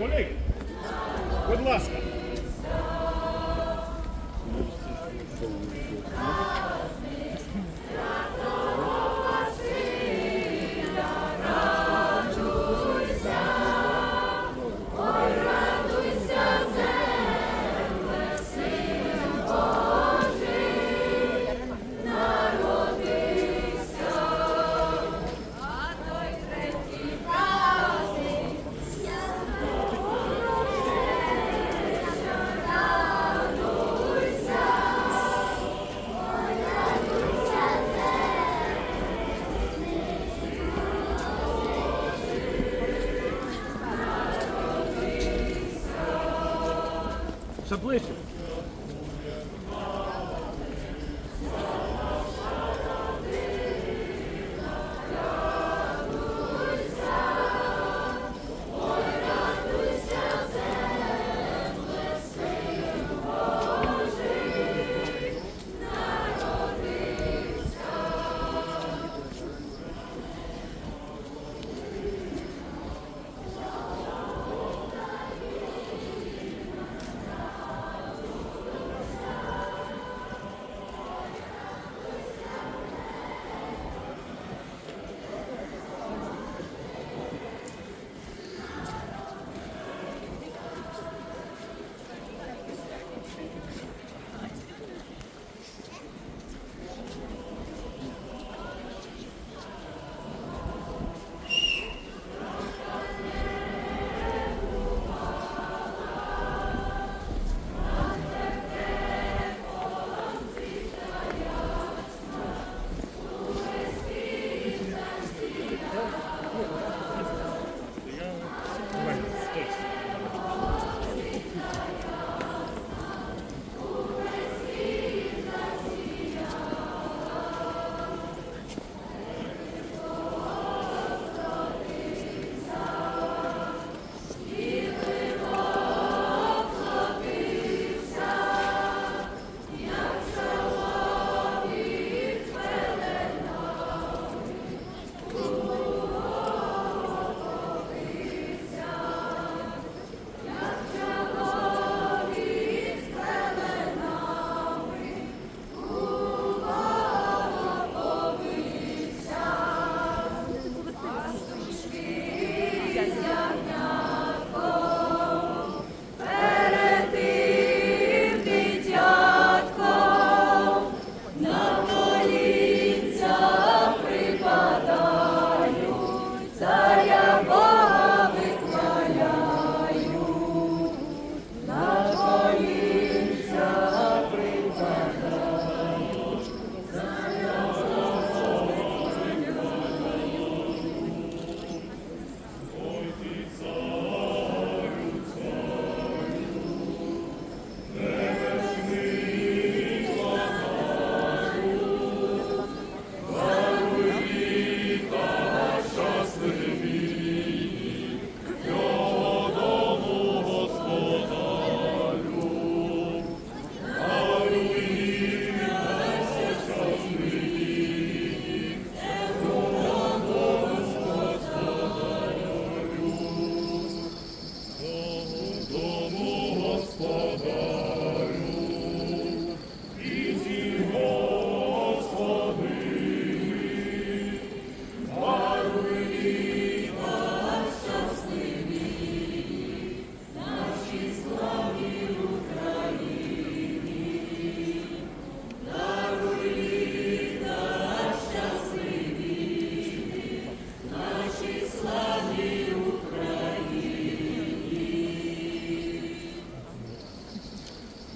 Колеги, будь ласка.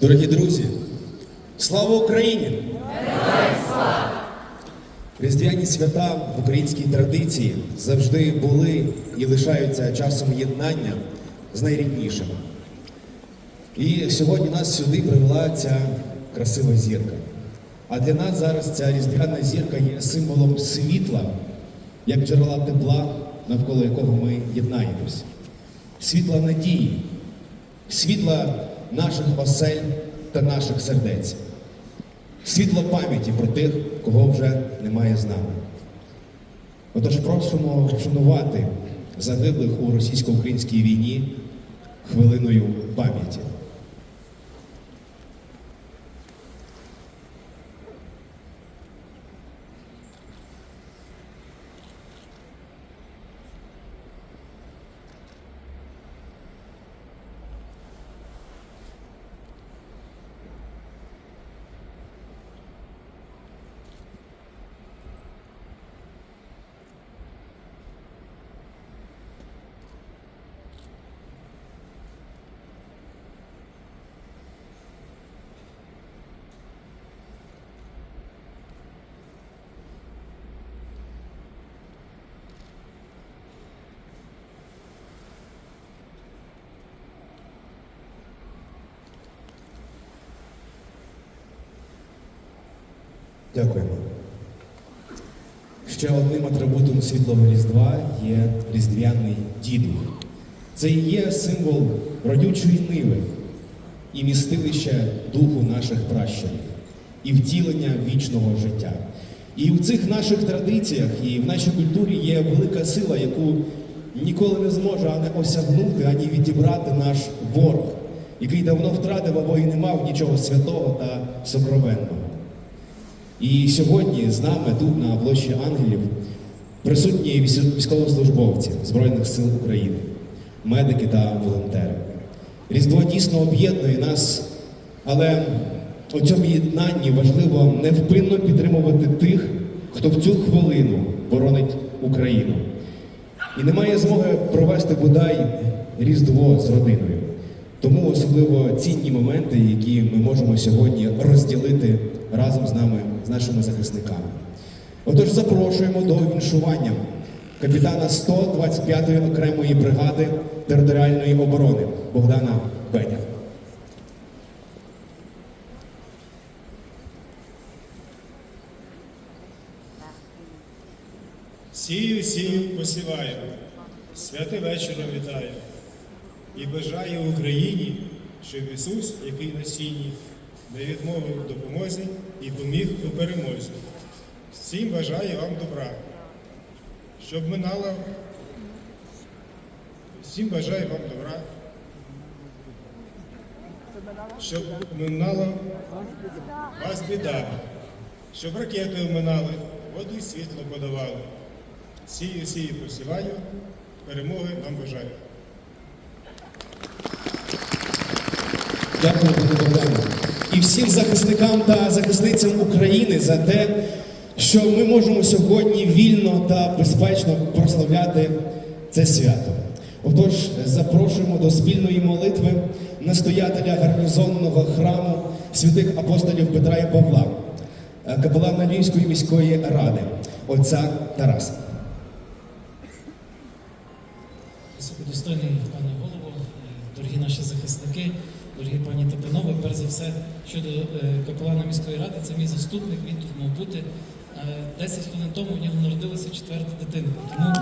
Дорогі друзі, слава Україні! Різдвяні свята в українській традиції завжди були і лишаються часом єднання з найріднішими. І сьогодні нас сюди привела ця красива зірка. А для нас зараз ця різдвяна зірка є символом світла, як джерела тепла, навколо якого ми єднаємось. Світла надії, світла наших осель та наших сердець, світло пам'яті про тих, кого вже немає з нами. Отож просимо вшанувати загиблих у російсько-українській війні хвилиною пам'яті. Дякуємо. Ще одним атрибутом світлого Різдва є різдвяний дідух. Це і є символ родючої ниви і містилища духу наших пращурів, і втілення вічного життя. І в цих наших традиціях і в нашій культурі є велика сила, яку ніколи не зможе ані осягнути, ані відібрати наш ворог, який давно втратив або і не мав нічого святого та сокровенного. І сьогодні з нами тут на площі Ангелів присутні військовослужбовці Збройних сил України, медики та волонтери. Різдво дійсно об'єднує нас, але у цьому єднанні важливо невпинно підтримувати тих, хто в цю хвилину боронить Україну. І немає змоги провести бодай Різдво з родиною. Тому особливо цінні моменти, які ми можемо сьогодні розділити разом з нами, з нашими захисниками. Отож, запрошуємо до віншування капітана 125-ї окремої бригади територіальної оборони Богдана Беня. Сію, сію, посіваю, святий вечором вітаю і бажаю Україні, щоб Ісус, який на сіні, не відмовив допомозі і поміг у перемозі. Всім бажаю вам добра, щоб минало. Всім бажаю вам добра, щоб минала вас біда, щоб ракети вминали, воду і світло подавали. Сію, сію, посіваю, перемоги вам бажаю. Дякую, пане Богдане. І всім захисникам та захисницям України за те, що ми можемо сьогодні вільно та безпечно прославляти це свято. Отож, запрошуємо до спільної молитви настоятеля гарнізонного храму святих апостолів Петра і Павла, е, капелана Львівської міської ради, отця Тараса. Високодостойний пане голово, е, дорогі наші захисники, дорогі пані та перш за все, щодо е, капелана міської ради, це мій заступник, він тут мав бути. Е, 10 хвилин тому у нього народилася четверта дитинка. Тому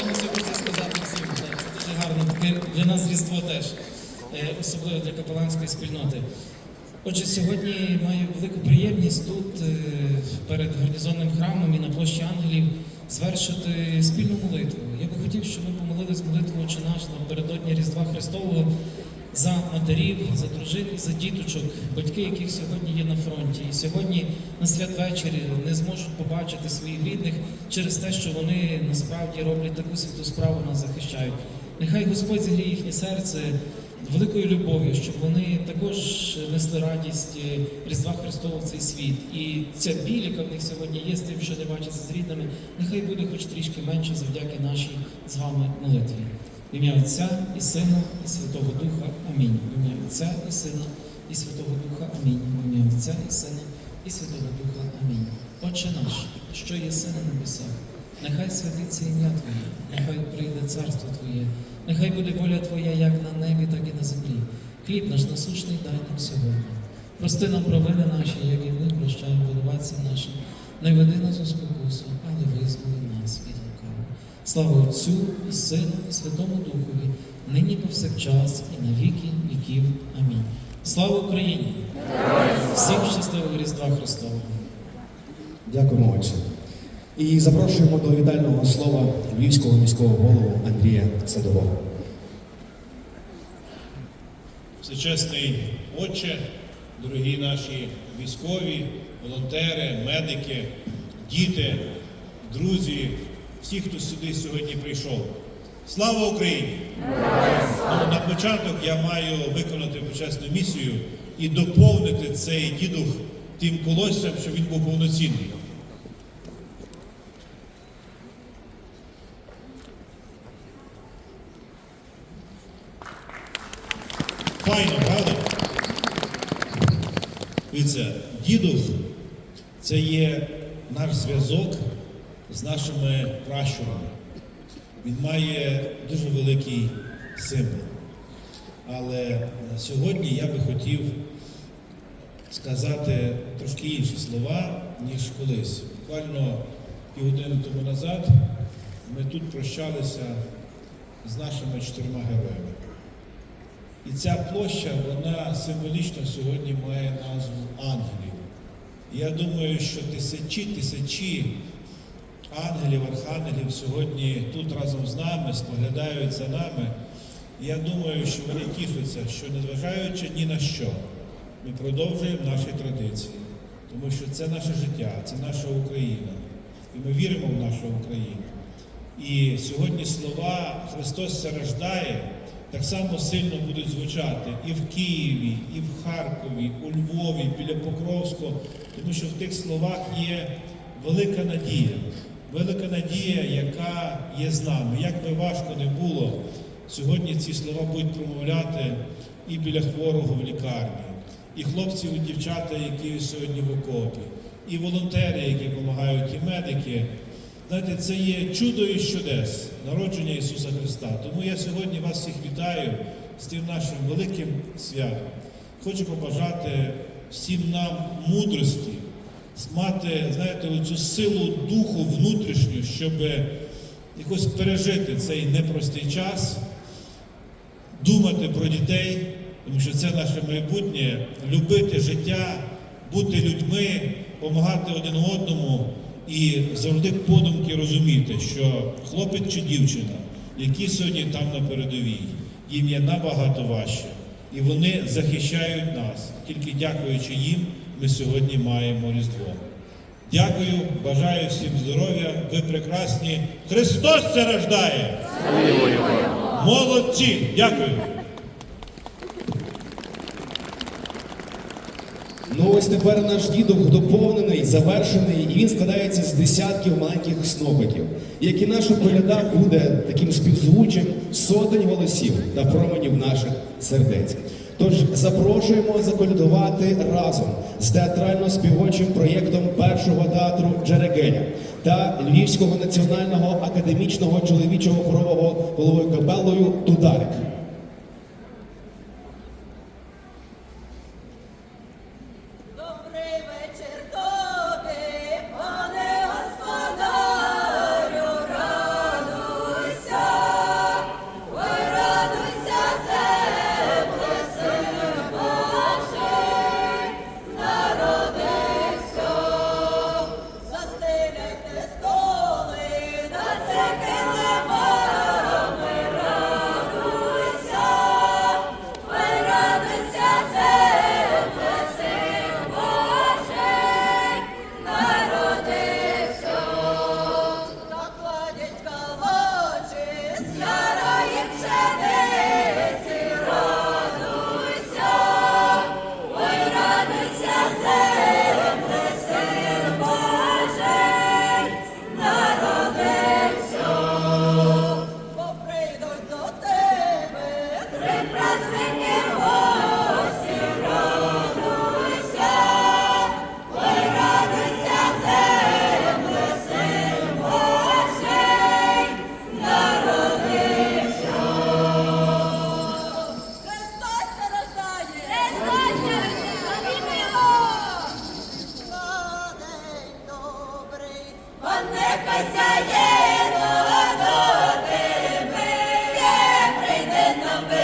я мусив про сказати всім. Це дуже гарно. Таке для нас Різдво теж, е, особливо для капеланської спільноти. Отже, сьогодні маю велику приємність тут, е, перед гарнізонним храмом і на площі ангелів, звершити спільну молитву. Я би хотів, щоб ми помолились молитву «Отче наш» напередодні Різдва Христового за матерів, за дружин за діточок, батьки, яких сьогодні є на фронті. І сьогодні на святвечері не зможуть побачити своїх рідних через те, що вони насправді роблять таку святу справу, нас захищають. Нехай Господь зігріє їхнє серце великою любов'ю, щоб вони також несли радість е, Різдва Христового в цей світ. І ця біль, яка в них сьогодні є з тим, що не бачаться з рідними, нехай буде хоч трішки менше завдяки нашій з вами молитві. В ім'я Отця і Сина, і Святого Духа. Амінь. В ім'я Отця і Сина, і Святого Духа. Амінь. В ім'я Отця і Сина, і Святого Духа. Амінь. Отче наш, що є син на небесах, нехай святиться ім'я Твоє, нехай прийде царство Твоє, нехай буде воля Твоя як на небі, так і на землі. Хліб наш насущний дай нам сьогодні. Прости нам провини наші, як і ми прощаємо винуватцям нашим. Не веди нас у спокусу, але визволи нас від. Слава Отцю і Сину, і Святому Духові, нині повсякчас і на віки віків. Амінь. Слава Україні! Всім щасливого Різдва Христового! Дякуємо, отче. І запрошуємо до вітального слова Львівського міського голову Андрія Садового. Всечесний Отче, дорогі наші військові, волонтери, медики, діти, друзі, всі, хто сюди сьогодні прийшов. Слава Україні! Ну, на початок я маю виконати почесну місію і доповнити цей дідух тим колоссям, щоб він був повноцінний. Файно, правда? Дивіться, дідух це є наш зв'язок з нашими пращурами. Він має дуже великий символ. Але сьогодні я би хотів сказати трошки інші слова, ніж колись. Буквально півгодини тому назад ми тут прощалися з нашими чотирма героями. І ця площа, вона символічно сьогодні має назву ангелів. Я думаю, що тисячі тисячі ангелів, архангелів сьогодні тут разом з нами, споглядають за нами. Я думаю, що вони тішаться, що незважаючи ні на що, ми продовжуємо наші традиції, тому що це наше життя, це наша Україна. І ми віримо в нашу Україну. І сьогодні слова Христос це рождає так само сильно будуть звучати і в Києві, і в Харкові, у Львові, біля Покровського, тому що в тих словах є велика надія, велика надія, яка є з нами. Як би важко не було, сьогодні ці слова будуть промовляти і біля хворого в лікарні, і хлопців, і дівчата, які сьогодні в окопі, і волонтери, які допомагають, і медики. Знаєте, це є чудо і чудес народження Ісуса Христа. Тому я сьогодні вас всіх вітаю з тим нашим великим святом. Хочу побажати всім нам мудрості, мати, знаєте, оцю силу духу внутрішню, щоб якось пережити цей непростий час, думати про дітей, тому що це наше майбутнє, любити життя, бути людьми, допомагати один одному і завжди подумки розуміти, що хлопець чи дівчина, які сьогодні там на передовій, їм є набагато важче. І вони захищають нас. Тільки дякуючи їм, ми сьогодні маємо Різдво. Дякую, бажаю всім здоров'я. Ви прекрасні. Христос це рождає! Молодці! Дякую! Ось тепер наш дідух доповнений, завершений, і він складається з десятків маленьких снопиків. Як і наша коляда буде таким співзвучем сотень голосів та променів наших сердець. Тож запрошуємо заколядувати разом з театрально-співочим проєктом першого театру Джерегеля та Львівського національного академічного чоловічого хорового головою капелою Тударик.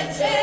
На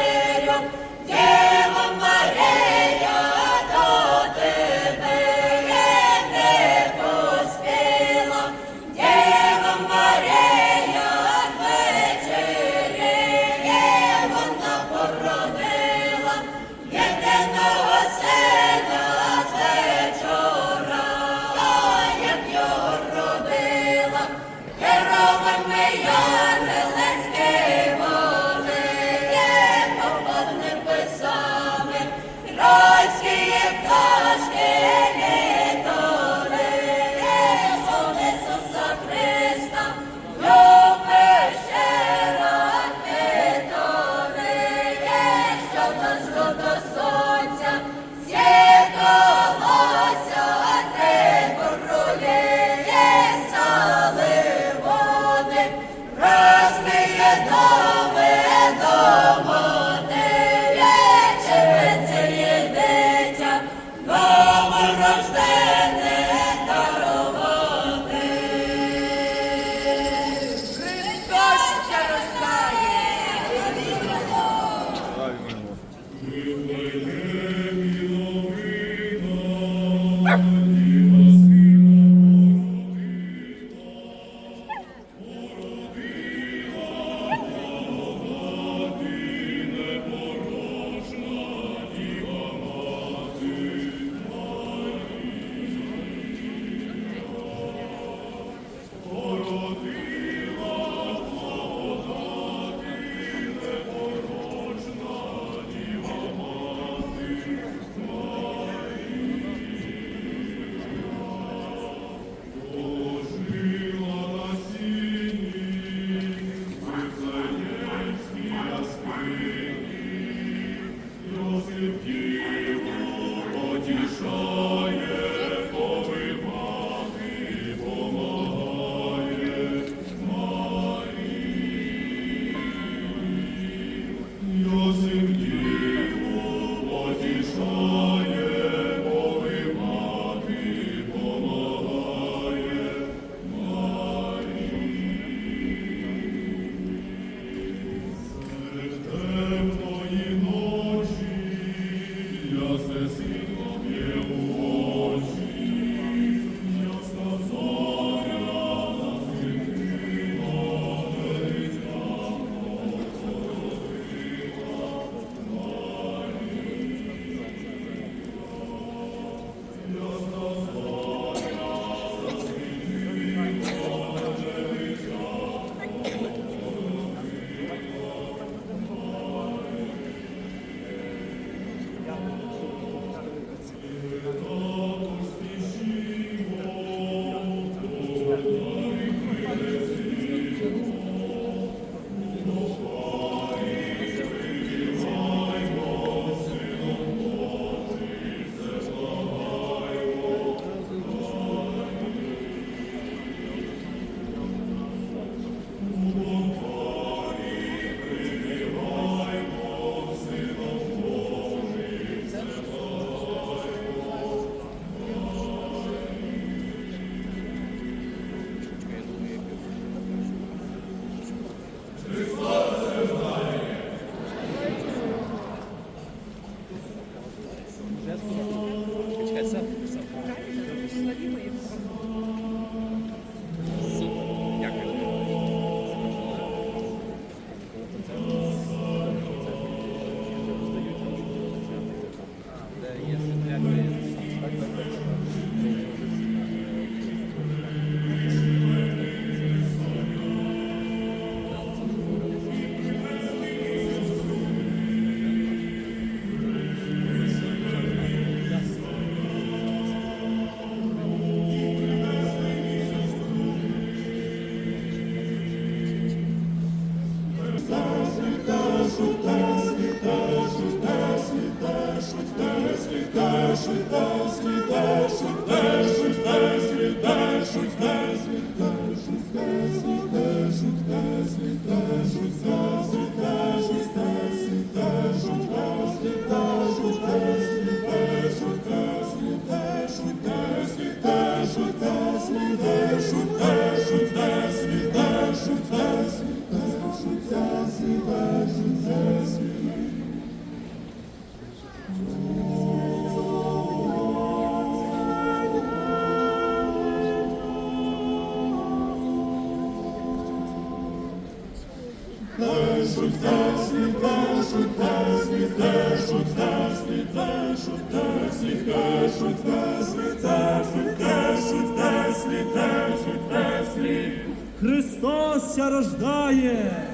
Христос ся рождає!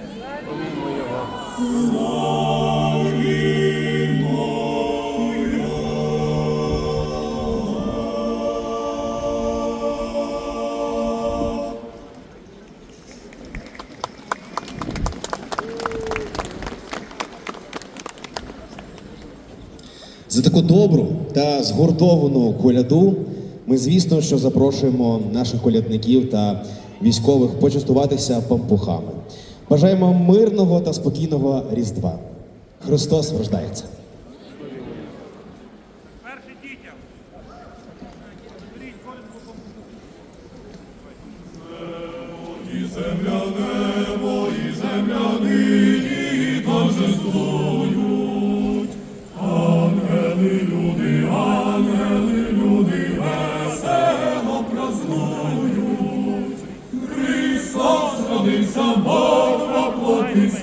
За таку добру та згуртовану коляду ми, звісно, що запрошуємо наших колядників та військових почастуватися пампухами. Бажаємо мирного та спокійного Різдва. Христос рождається!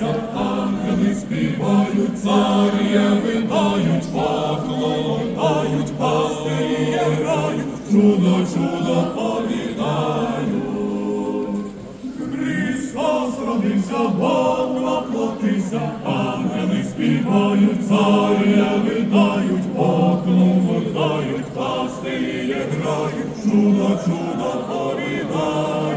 Несуться ангели співають, царя винають, поклонають, пастирі грають, чудо, чудо повідають. Христос родився, Бог воплотився, ангели співають, царя винають, поклонають, пастирі грають, чудо, чудо повідають.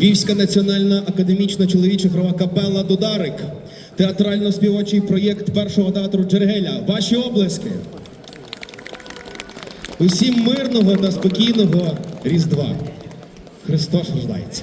Львівська національна академічна чоловіча хрова капела Додарик. Театрально-співочий проєкт першого театру Джергеля. Ваші облески. Усім мирного та спокійного Різдва. Христос рождається.